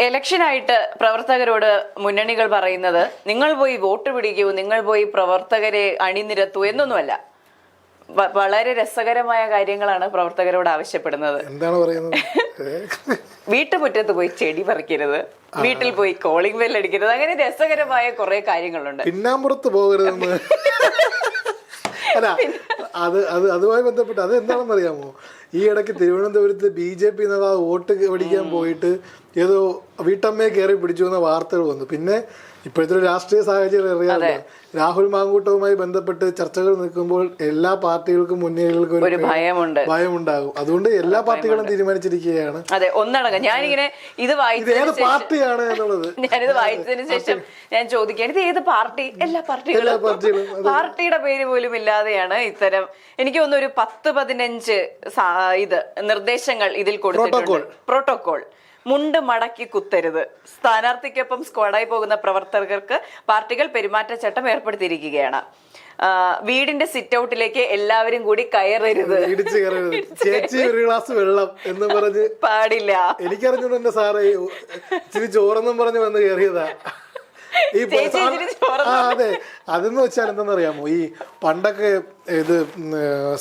ഇലക്ഷനായിട്ട് പ്രവർത്തകരോട് മുന്നണികൾ പറയുന്നത് നിങ്ങൾ പോയി വോട്ട് പിടിക്കൂ നിങ്ങൾ പോയി പ്രവർത്തകരെ അണിനിരത്തൂ എന്നൊന്നുമല്ല. വളരെ രസകരമായ കാര്യങ്ങളാണ് പ്രവർത്തകരോട് ആവശ്യപ്പെടുന്നത്. എന്താണ് പറയുന്നത്? വീട്ടുമുറ്റത്ത് പോയി ചെടി പറിക്കരുത് വീട്ടിൽ പോയി കോളിംഗ് ബെൽ അടിക്കരുത് അങ്ങനെ രസകരമായ കുറെ കാര്യങ്ങളുണ്ട്. പിന്നാമ്പുറത്ത് പോകരുതെന്ന്. അല്ല അത് അത് അതുമായി ബന്ധപ്പെട്ട് അത് എന്താണെന്ന് അറിയാമോ? ഈ ഇടയ്ക്ക് തിരുവനന്തപുരത്ത് ബി ജെ പി നേതാവ് വോട്ട് പിടിക്കാൻ പോയിട്ട് ഏതോ വീട്ടമ്മയെ കയറി പിടിച്ചു എന്ന വാർത്തകൾ വന്നു. പിന്നെ ഇപ്പോഴത്തെ ഒരു രാഷ്ട്രീയ സാഹചര്യം അറിയാതെ രാഹുൽ മാങ്കൂട്ടവുമായി ബന്ധപ്പെട്ട് ചർച്ചകൾ നിൽക്കുമ്പോൾ എല്ലാ പാർട്ടികൾക്കും മുന്നണികൾക്കും ഒരു ഭയമുണ്ട്. ഭയമുണ്ടാകും. അതുകൊണ്ട് എല്ലാ പാർട്ടികളും തീരുമാനിച്ചിരിക്കുകയാണ്. അതെ ഒന്നടങ്കം. ഞാനിങ്ങനെ ഇത് ഏത് പാർട്ടിയാണ് എന്നുള്ളത്? ഞാനിത് വായിച്ചതിന് ശേഷം ഞാൻ ചോദിക്കുകയാണ് ഇത് ഏത് പാർട്ടി? എല്ലാ പാർട്ടികളും. പാർട്ടിയുടെ പേര് പോലും ഇല്ലാതെയാണ് ഇത്തരം എനിക്ക് തോന്നുന്നു ഒരു പത്ത് പതിനഞ്ച് ഇത് നിർദ്ദേശങ്ങൾ ഇതിൽ കൊടുത്തിട്ടുണ്ട്. പ്രോട്ടോകോൾ. മുണ്ട് മടക്കി കുത്തരുത്. സ്ഥാനാർത്ഥിക്കൊപ്പം സ്ക്വാഡായി പോകുന്ന പ്രവർത്തകർക്ക് പാർട്ടികൾ പെരുമാറ്റച്ചട്ടം ഏർപ്പെടുത്തിയിരിക്കുകയാണ്. വീടിന്റെ സിറ്റ് ഔട്ടിലേക്ക് എല്ലാവരും കൂടി കയറരുത്. ചേച്ചി ഒരു ഗ്ലാസ് വെള്ളം എന്ന് പറഞ്ഞ് പാടില്ല. എനിക്കറിഞ്ഞു സാറേ. ഇച്ചിരി ചോറെന്നും പറഞ്ഞ് വന്ന് കയറിയതാ. ഈ ആ അതെ. അതെന്ന് വെച്ചാൽ എന്തെന്നറിയാമോ ഈ പണ്ടൊക്കെ ഇത്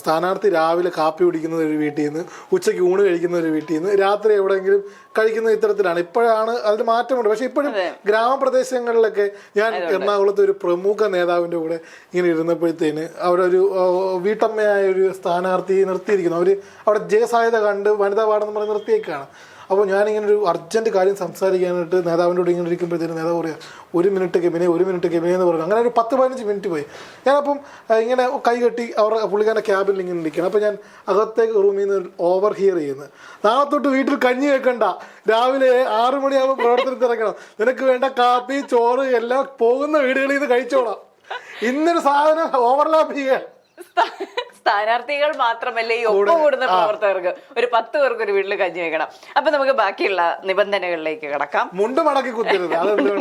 സ്ഥാനാർത്ഥി രാവിലെ കാപ്പി കുടിക്കുന്ന ഒരു വീട്ടിൽ നിന്ന് ഉച്ചയ്ക്ക് ഊണ് കഴിക്കുന്ന ഒരു വീട്ടിൽ നിന്ന് രാത്രി എവിടെയെങ്കിലും കഴിക്കുന്ന ഇത്തരത്തിലാണ്. ഇപ്പോഴാണ് അതിന് മാറ്റമുണ്ട്. പക്ഷെ ഇപ്പോഴും ഗ്രാമപ്രദേശങ്ങളിലൊക്കെ ഞാൻ എറണാകുളത്തെ ഒരു പ്രമുഖ നേതാവിന്റെ കൂടെ ഇങ്ങനെ ഇരുന്നപ്പോഴത്തേന് അവരൊരു ഒരു വീട്ടമ്മയായ ഒരു സ്ഥാനാർത്ഥി നിർത്തിയിരിക്കുന്നു. അവർ അവിടെ ജയസാധ്യത കണ്ട് വനിതാ വാർഡെന്ന് പറഞ്ഞ് നിർത്തിയേക്കാണ്. അപ്പോൾ ഞാനിങ്ങനെ ഒരു അർജന്റ് കാര്യം സംസാരിക്കാനായിട്ട് നേതാവിനോട് ഇങ്ങനെ ഇരിക്കുമ്പോഴത്തേനും നേതാവ് പറയാം ഒരു മിനിറ്റ് കെബിനെ ഒരു മിനിറ്റ് കെബിനെ എന്ന് പറഞ്ഞു അങ്ങനെ ഒരു പത്ത് പതിനഞ്ച് മിനിറ്റ് പോയി. ഞാനപ്പം ഇങ്ങനെ കൈ കെട്ടി അവർ പുള്ളിക്കാരന്റെ ക്യാബിൽ ഇങ്ങനെ ഇരിക്കണം അപ്പോൾ ഞാൻ അകത്തേക്ക് റൂമിൽ നിന്ന് ഓവർ ഹിയർ ചെയ്യുന്നത് നാളെ തൊട്ട് വീട്ടിൽ കഞ്ഞി വെക്കണ്ട. രാവിലെ ആറ് മണിയാകുമ്പോൾ പ്രവർത്തനത്തിൽ ഇറങ്ങണം. നിനക്ക് വേണ്ട കാപ്പി ചോറ് എല്ലാം പോകുന്ന വീടുകളിൽ നിന്ന് കഴിച്ചോളാം. ഇന്നൊരു സാധനം ഓവർലാപ്പ് ചെയ്യുക സ്ഥാനാർത്ഥികൾ മാത്രമല്ല ഈ ഒപ്പം കൂടുന്ന പ്രവർത്തകർക്ക്? ഒരു പത്ത് പേർക്ക് ഒരു വീട്ടിൽ കഞ്ഞി വെക്കണം. അപ്പൊ നമുക്ക് ബാക്കിയുള്ള നിബന്ധനകളിലേക്ക് കിടക്കാം. മുണ്ട് മടക്കി കുത്തരുത്.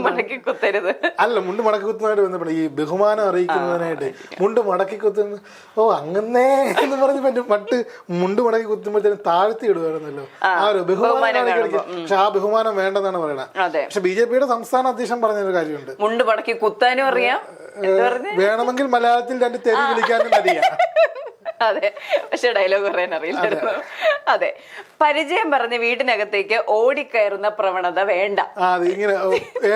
മടക്കി കുത്തരുത്. അല്ല മുണ്ട് മടക്കി കുത്തുന്നതായിട്ട് ബന്ധപ്പെട്ട് ഈ ബഹുമാനം അറിയിക്കുന്നതിനായിട്ട് മുണ്ട് മടക്കി കുത്തുന്ന ഓ അങ്ങനെ എന്ന് പറഞ്ഞ് പട്ട് മുണ്ട് മടക്കി കുത്തുമ്പോഴത്തേനും താഴ്ത്തി ഇടുവായിരുന്നല്ലോ. ആ ഒരു ബഹുമാനം. പക്ഷെ ആ ബഹുമാനം വേണ്ടെന്നാണ് പറയുന്നത് പക്ഷെ ബി ജെ പിയുടെ സംസ്ഥാന അധ്യക്ഷൻ പറഞ്ഞൊരു കാര്യമുണ്ട്. മുണ്ട് മടക്കി കുത്താനും അറിയാം. വേണമെങ്കിൽ മലയാളത്തിൽ രണ്ട് തെരി വിളിക്കാനും അറിയാം അതെ. പക്ഷെ ഡയലോഗ് പറയാൻ അറിയില്ലായിരുന്നു. അതെ. പരിചയം പറഞ്ഞ് വീടിനകത്തേക്ക് ഓടിക്കയറുന്ന പ്രവണത വേണ്ട. ഇങ്ങനെ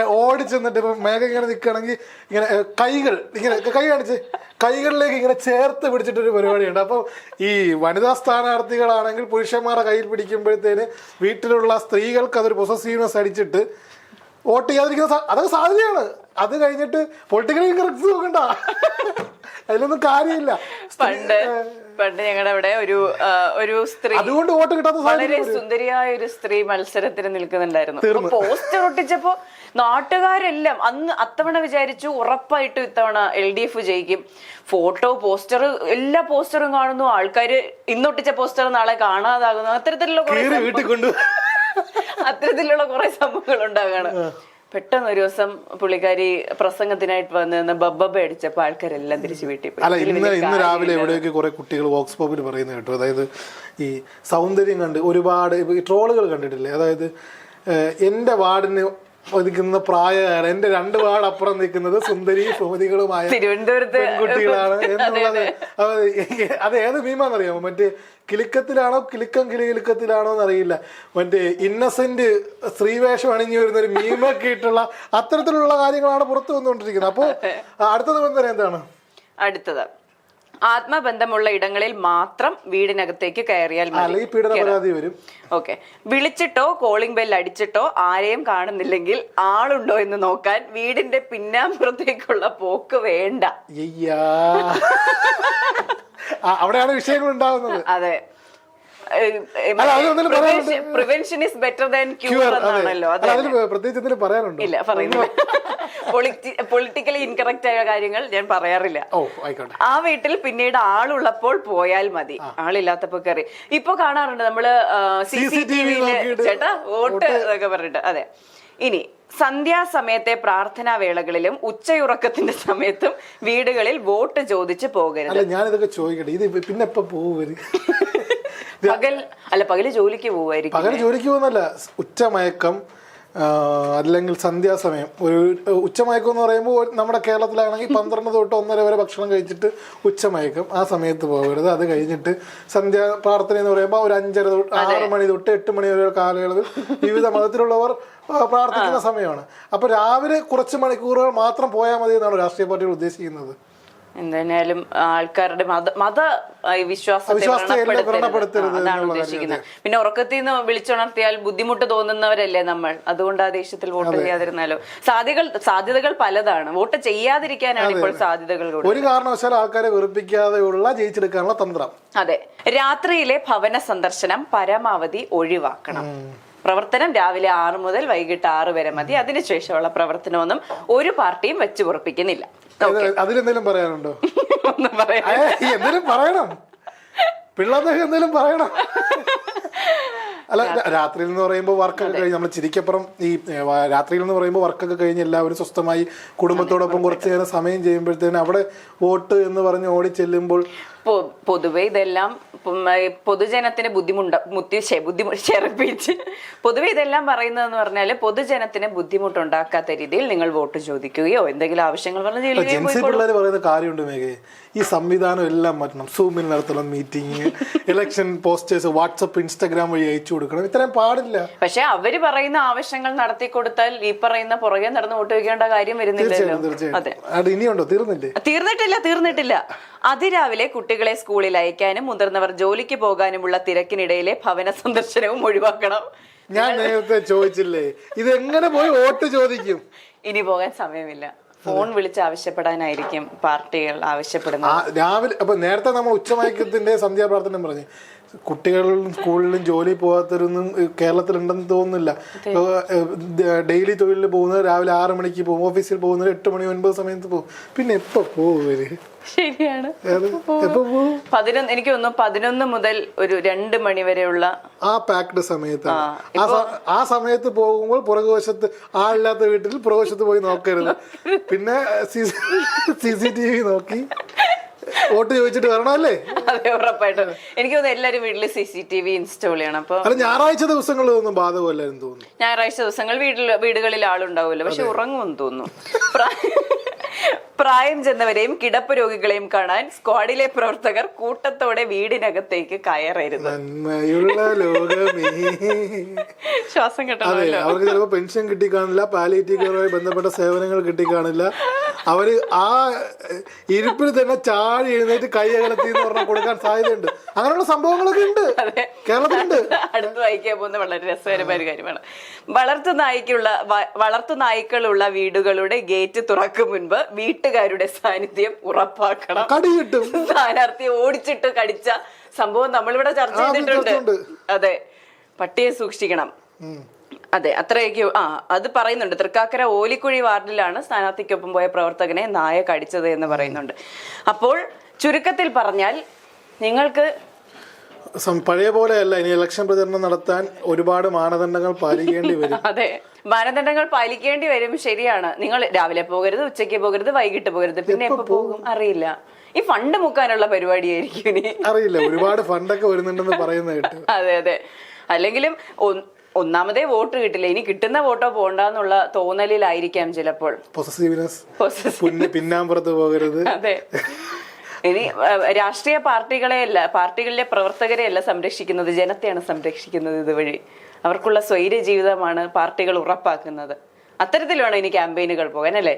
ഓടി ചെന്നിട്ട് ഇപ്പൊ മേഘ ഇങ്ങനെ നിൽക്കുകയാണെങ്കിൽ ഇങ്ങനെ കൈകൾ ഇങ്ങനെ കൈ കാണിച്ച് കൈകളിലേക്ക് ഇങ്ങനെ ചേർത്ത് പിടിച്ചിട്ടൊരു പരിപാടിയുണ്ട്. അപ്പോൾ ഈ വനിതാ സ്ഥാനാർത്ഥികളാണെങ്കിൽ പുരുഷന്മാരുടെ കയ്യിൽ പിടിക്കുമ്പോഴത്തേന് വീട്ടിലുള്ള സ്ത്രീകൾക്ക് അതൊരു പൊസസീവ്നെസ് അടിച്ചിട്ട് വോട്ട് ചെയ്യാതിരിക്കുന്ന അതൊക്കെ സാധ്യതയാണ്. അത് കഴിഞ്ഞിട്ട് പൊളിറ്റിക്കൽ ഡ്രഗ്സ് നോക്കണ്ട. അതിലൊന്നും കാര്യമില്ല. പണ്ട് പണ്ട് ഞങ്ങളുടെ അവിടെ ഒരു ഒരു സ്ത്രീ അതുകൊണ്ട് വോട്ട് കിട്ടാത്ത വളരെ സുന്ദരിയായ ഒരു സ്ത്രീ മത്സരത്തിന് നിൽക്കുന്നുണ്ടായിരുന്നു. പോസ്റ്റർ ഒട്ടിച്ചപ്പോ നാട്ടുകാരെല്ലാം അന്ന് അത്തവണ വിചാരിച്ചു ഉറപ്പായിട്ടും ഇത്തവണ എൽ ഡി എഫ് ജയിക്കും. ഫോട്ടോ പോസ്റ്റർ എല്ലാ പോസ്റ്ററും കാണുന്നു. ആൾക്കാര് ഇന്നൊട്ടിച്ച പോസ്റ്റർ നാളെ കാണാതാകുന്നു. അത്തരത്തിലുള്ള അത്തരത്തിലുള്ള കുറെ സംഭവങ്ങൾ ഉണ്ടാകാണ്. പെട്ടെന്ന് ഒരു ദിവസം പുള്ളിക്കാരി പ്രസംഗത്തിനായിട്ട് വന്ന് ബബ്ബബ ബബ്ബ അടിച്ചപ്പോ ആൾക്കാരെല്ലാം തിരിച്ചു വീട്ടിൽ പോയി. അല്ല ഇന്ന് ഇന്ന് രാവിലെ. എവിടെയൊക്കെ കുറെ കുട്ടികൾ വോക്സ് പോപ്പിൽ പറയുന്നത് കേട്ടു. അതായത് ഈ സൗന്ദര്യം കണ്ട് ഒരുപാട് ട്രോളുകൾ കണ്ടിട്ടില്ലേ? അതായത് എന്റെ വാർഡിന് ഒതുക്കുന്ന പ്രായമാണ് എന്റെ രണ്ട് പാടപ്പുറം അപ്പുറം നിൽക്കുന്നത് സുന്ദരി സുമതികളുമായ കുട്ടികളാണ് പെൺകുട്ടികളാണ് എന്നുള്ളത്. അത്. ഏത് മീമാന്നറിയാമോ? മറ്റേ കിലുക്കത്തിലാണോ കിലുക്കം കിളി കിലുക്കത്തിലാണോ എന്നറിയില്ല. മറ്റേ ഇന്നസെന്റ് സ്ത്രീവേഷം അണിഞ്ഞു വരുന്ന ഒരു മീമൊക്കെ ഇട്ടുള്ള അത്തരത്തിലുള്ള കാര്യങ്ങളാണ് പുറത്തു വന്നുകൊണ്ടിരിക്കുന്നത്. അപ്പോൾ അടുത്തത് നിബന്ധന എന്താണ്? അടുത്തത്. ആത്മബന്ധമുള്ള ഇടങ്ങളിൽ മാത്രം വീടിനകത്തേക്ക് കയറിയാൽ മതി. വരും. ഓക്കെ. വിളിച്ചിട്ടോ കോളിംഗ് ബെൽ അടിച്ചിട്ടോ ആരെയും കാണുന്നില്ലെങ്കിൽ ആളുണ്ടോ എന്ന് നോക്കാൻ വീടിന്റെ പിന്നാമ്പുറത്തേക്കുള്ള പോക്ക് വേണ്ട. അവിടെയാണ് വിഷയങ്ങൾ ഉണ്ടാവുന്നത് അതെ. Prevention is better than cure എന്നാണല്ലോ പ്രത്യേകിച്ച് പറയാനുണ്ട് പറയാനുണ്ടോ? ഇല്ല പറയുന്നില്ല. പൊളിറ്റിക്കലി ഇൻകറക്റ്റ് ആയ കാര്യങ്ങൾ ഞാൻ പറയാറില്ല. ഓ ആയിക്കോട്ടെ. ആ വീട്ടിൽ പിന്നീട് ആളുള്ളപ്പോൾ പോയാൽ മതി. ആളില്ലാത്തപ്പോ കയറി ഇപ്പൊ കാണാറുണ്ട് നമ്മൾ സി സി ടി വിയിൽ ചേട്ടാ വോട്ട് എന്നൊക്കെ പറഞ്ഞിട്ട്. അതെ. ഇനി സന്ധ്യാസമയത്തെ പ്രാർത്ഥനാ വേളകളിലും ഉച്ചയുറക്കത്തിന്റെ സമയത്തും വീടുകളിൽ വോട്ട് ചോദിച്ച് പോകരുത്. അല്ല ഞാനിതൊക്കെ ചോദിക്കട്ടെ. ഇത് പിന്നെ എപ്പോ പകൽ അല്ല പകൽ ജോലിക്ക് പോവായിരിക്കും പകൽ ജോലിക്ക് പോകുന്നല്ല ഉച്ചമയക്കം അല്ലെങ്കിൽ സന്ധ്യാസമയം. ഒരു ഉച്ചമയക്കം എന്ന് പറയുമ്പോൾ നമ്മുടെ കേരളത്തിലാണെങ്കിൽ പന്ത്രണ്ട് തൊട്ട് ഒന്നര വരെ ഭക്ഷണം കഴിച്ചിട്ട് ഉച്ചമയക്കം. ആ സമയത്ത് പോകരുത്. അത് കഴിഞ്ഞിട്ട് സന്ധ്യാ പ്രാർത്ഥന എന്ന് പറയുമ്പോൾ ഒരു അഞ്ചര തൊട്ട് ആറ് മണി തൊട്ട് എട്ട് മണി വരെ കാലയളവിൽ വിവിധ മതത്തിലുള്ളവർ പ്രാർത്ഥിക്കുന്ന സമയമാണ്. അപ്പോൾ രാവിലെ കുറച്ച് മണിക്കൂറുകൾ മാത്രം പോയാൽ മതി എന്നാണ് രാഷ്ട്രീയ പാർട്ടികൾ ഉദ്ദേശിക്കുന്നത്. എന്തായാലും ആൾക്കാരുടെ മത മത വിശ്വാസത്തെ വ്രണപ്പെടുത്തരുത്. അതാണ് ഉദ്ദേശിക്കുന്നത്. പിന്നെ ഉറക്കത്തിൽ നിന്ന് വിളിച്ചുണർത്തിയാൽ ബുദ്ധിമുട്ട് തോന്നുന്നവരല്ലേ നമ്മൾ? അതുകൊണ്ട് ആ ദേശത്തിൽ വോട്ട് ചെയ്യാതിരുന്നാലോ? സാധ്യതകൾ സാധ്യതകൾ പലതാണ്. വോട്ട് ചെയ്യാതിരിക്കാനാണ് ഇപ്പോൾ സാധ്യതകൾ ഒരു കാരണവശാലും ആൾക്കാരെ വെറുപ്പിക്കാതെയുള്ള ജയിച്ചെടുക്കാനുള്ള തന്ത്രം. അതെ. രാത്രിയിലെ ഭവന സന്ദർശനം പരമാവധി ഒഴിവാക്കണം. പ്രവർത്തനം രാവിലെ ആറ് മുതൽ വൈകിട്ട് ആറ് വരെ മതി. അതിനുശേഷമുള്ള പ്രവർത്തനമൊന്നും ഒരു പാർട്ടിയും വെച്ച് ഉറപ്പിക്കുന്നില്ല. ഇത് അതിലെന്തെങ്കിലും പറയാനുണ്ടോ? എന്തെങ്കിലും പറയണം. പിള്ളേർക്ക് എന്തെങ്കിലും പറയണം. അല്ല രാത്രിയിൽ എന്ന് പറയുമ്പോൾ വർക്കൊക്കെ കഴിഞ്ഞ് നമ്മൾ ചിരിക്കപ്പുറം ഈ രാത്രിയിൽ എന്ന് പറയുമ്പോൾ വർക്കൊക്കെ കഴിഞ്ഞ് എല്ലാവരും സ്വസ്ഥമായി കുടുംബത്തോടൊപ്പം കുറച്ച് നേരം സമയം ചെയ്യുമ്പോഴത്തേന് അവിടെ വോട്ട് എന്ന് പറഞ്ഞ് ഓടി ചെല്ലുമ്പോൾ പൊതുവെ ഇതെല്ലാം പൊതുജനത്തിന് ബുദ്ധിമുട്ട് മുത്തി ബുദ്ധിമുട്ട് ചെറുപ്പിച്ച് പൊതുവെ ഇതെല്ലാം പറയുന്നതെന്ന് പറഞ്ഞാൽ പൊതുജനത്തിന് ബുദ്ധിമുട്ടുണ്ടാക്കാത്ത രീതിയിൽ നിങ്ങൾ വോട്ട് ചോദിക്കുകയോ എന്തെങ്കിലും ആവശ്യങ്ങൾ പറഞ്ഞു പിള്ളേർ പറയുന്ന കാര്യമുണ്ട് ഈ സംവിധാനം എല്ലാം മാറ്റണം സൂമിൽ നടത്തണം meeting election posters WhatsApp Instagram വഴി അയച്ചു കൊടുക്കണം. ഇത്രയും പാടില്ല. പക്ഷെ അവർ പറയുന്ന ആവശ്യങ്ങൾ നടത്തി കൊടുത്താൽ ഈ പറയുന്ന പുറകെ നടന്ന് വോട്ട് വയ്ക്കേണ്ട കാര്യം വരുന്നില്ലല്ലോ. അതെ ഇനിയുണ്ടോ? തീർന്നില്ലേ? തീർന്നിട്ടില്ല തീർന്നിട്ടില്ല. അതിരാവിലെ കുട്ടികളെ സ്കൂളിൽ അയക്കാനും മുതിർന്നവർ ജോലിക്ക് പോകാനുമുള്ള തിരക്കിനിടയിലെ ഭവന സന്ദർശനവും ഒഴിവാക്കണം. ഞാൻ നേരത്തെ ചോദിച്ചില്ലേ ഇത് എങ്ങനെ പോയി വോട്ട് ചോദിക്കും? ഇനി പോകാൻ സമയമില്ല. ഫോൺ വിളിച്ച് ആവശ്യപ്പെടാനായിരിക്കും പാർട്ടികൾ ആവശ്യപ്പെടുന്നത്. രാവിലെ അപ്പൊ നേരത്തെ നമ്മൾ ഉച്ചമയക്കത്തിന്റെ സന്ധ്യാപ്രാർത്ഥന പറഞ്ഞു. കുട്ടികളിലും സ്കൂളിലും ജോലി പോകാത്തവരൊന്നും കേരളത്തിലുണ്ടെന്ന് തോന്നുന്നില്ല. ഡെയിലി തൊഴിലിൽ പോകുന്നത് രാവിലെ ആറ് മണിക്ക് പോകും. ഓഫീസിൽ പോകുന്നത് എട്ട് മണി ഒൻപത് സമയത്ത് പോകും. പിന്നെ എപ്പോ പോകും ഇവർ? ശരിയാണ്. എപ്പോ പോകും പതിനൊന്ന് എനിക്ക് തോന്നുന്നു പതിനൊന്ന് മുതൽ ഒരു രണ്ട് മണി വരെയുള്ള ആ പാക്ഡ് സമയത്ത് ആ സമയത്ത് പോകുമ്പോൾ പുറകുവശത്ത് ആളില്ലാത്ത വീട്ടിൽ പുറകുവശത്ത് പോയി നോക്കരുത്. പിന്നെ സി സി ടി വി നോക്കി. വോട്ട് ചോദിച്ചിട്ട് വരണമല്ലേ? അതെ ഉറപ്പായിട്ടും. എനിക്ക് തോന്നുന്നു എല്ലാവരും വീട്ടിൽ C C T V install ചെയ്യണം. അപ്പൊ അല്ല ഞായറാഴ്ച ദിവസങ്ങളിൽ ഒന്നും ബാധകമല്ലായിരുന്നു തോന്നുന്നു. ഞായറാഴ്ച ദിവസങ്ങൾ വീട്ടിൽ വീടുകളിൽ ആളുണ്ടാവുമല്ലോ. പക്ഷെ ഉറങ്ങുമെന്ന് തോന്നുന്നു. പ്രായം ചെന്നവരെയും കിടപ്പ് രോഗികളെയും കാണാൻ സ്ക്വാഡിലെ പ്രവർത്തകർ കൂട്ടത്തോടെ വീടിനകത്തേക്ക് കയറരുത്. നന്മയുള്ള ലോകമേ. ശ്വാസം അതെ കിട്ടണമല്ലോ അവർക്ക് ചിലപ്പോ പെൻഷൻ കിട്ടിക്കാണില്ല പാലിയേറ്റീവ് കെയറുമായി ബന്ധപ്പെട്ട സേവനങ്ങൾ കിട്ടിക്കാണില്ല. അവർ ആ ഇരിപ്പിൽ തന്നെ ചാടി എഴുന്നേറ്റ് കൈ അകലത്തി എന്ന് പറഞ്ഞാൽ കൊടുക്കാൻ സാധ്യതയുണ്ട്. അങ്ങനെയുള്ള സംഭവങ്ങളൊക്കെ ഉണ്ട്. അതെ. കേരളത്തിലുണ്ട്. അടുത്ത് വായിക്കാൻ പോകുന്ന വളരെ രസകരമായ ഒരു കാര്യമാണ്. വളർത്തു നായ്ക്കുള്ള വളർത്തു നായ്ക്കളുള്ള വീടുകളുടെ ഗേറ്റ് തുറക്കും മുൻപ് വീട്ടുകാരുടെ സാന്നിധ്യം ഉറപ്പാക്കണം. കടി കിട്ടും സ്ഥാനാർത്ഥിയെ ഓടിച്ചിട്ട് കടിച്ച സംഭവം നമ്മളിവിടെ ചർച്ച ചെയ്തിട്ടുണ്ട്. അതെ. പട്ടിയെ സൂക്ഷിക്കണം. അതെ അത്രയൊക്കെ ആ അത് പറയുന്നുണ്ട്. തൃക്കാക്കര ഓലിക്കുഴി വാർഡിലാണ് സ്ഥാനാർത്ഥിക്കൊപ്പം പോയ പ്രവർത്തകനെ നായ കടിച്ചത് എന്ന് പറയുന്നുണ്ട്. അപ്പോൾ ചുരുക്കത്തിൽ പറഞ്ഞാൽ നിങ്ങൾക്ക് പഴയ പോലെയല്ല. ഇനി ഇലക്ഷൻ പ്രചരണം നടത്താൻ ഒരുപാട് മാനദണ്ഡങ്ങൾ പാലിക്കേണ്ടി വരും. അതെ. മാനദണ്ഡങ്ങൾ പാലിക്കേണ്ടി വരും ശരിയാണ്. നിങ്ങൾ രാവിലെ പോകരുത് ഉച്ചയ്ക്ക് പോകരുത് വൈകിട്ട് പോകരുത്. പിന്നെ എപ്പോ പോകും? അറിയില്ല. ഈ ഫണ്ട് മുക്കാനുള്ള പരിപാടിയായിരിക്കും ഇനി. അറിയില്ല. ഒരുപാട് ഫണ്ടൊക്കെ വരുന്നുണ്ടെന്ന് പറയുന്ന കേട്ട്. അതെ അതെ. അല്ലെങ്കിലും ഒന്നാമതേ വോട്ട് കിട്ടില്ല. ഇനി കിട്ടുന്ന വോട്ടോ പോണ്ടെന്നുള്ള തോന്നലിലായിരിക്കാം ചിലപ്പോൾ. പിന്നാമ്പുറത്ത് പോകരുത്. അതെ. ഇനി രാഷ്ട്രീയ പാർട്ടികളെയല്ല പാർട്ടികളിലെ പ്രവർത്തകരെയല്ല സംരക്ഷിക്കുന്നത് ജനത്തെയാണ് സംരക്ഷിക്കുന്നത് ഇതുവഴി. അവർക്കുള്ള സ്വൈര്യ ജീവിതമാണ് പാർട്ടികൾ ഉറപ്പാക്കുന്നത്. അത്തരത്തിൽ വേണം ഇനി ക്യാമ്പയിനുകൾ പോകാൻ അല്ലേ?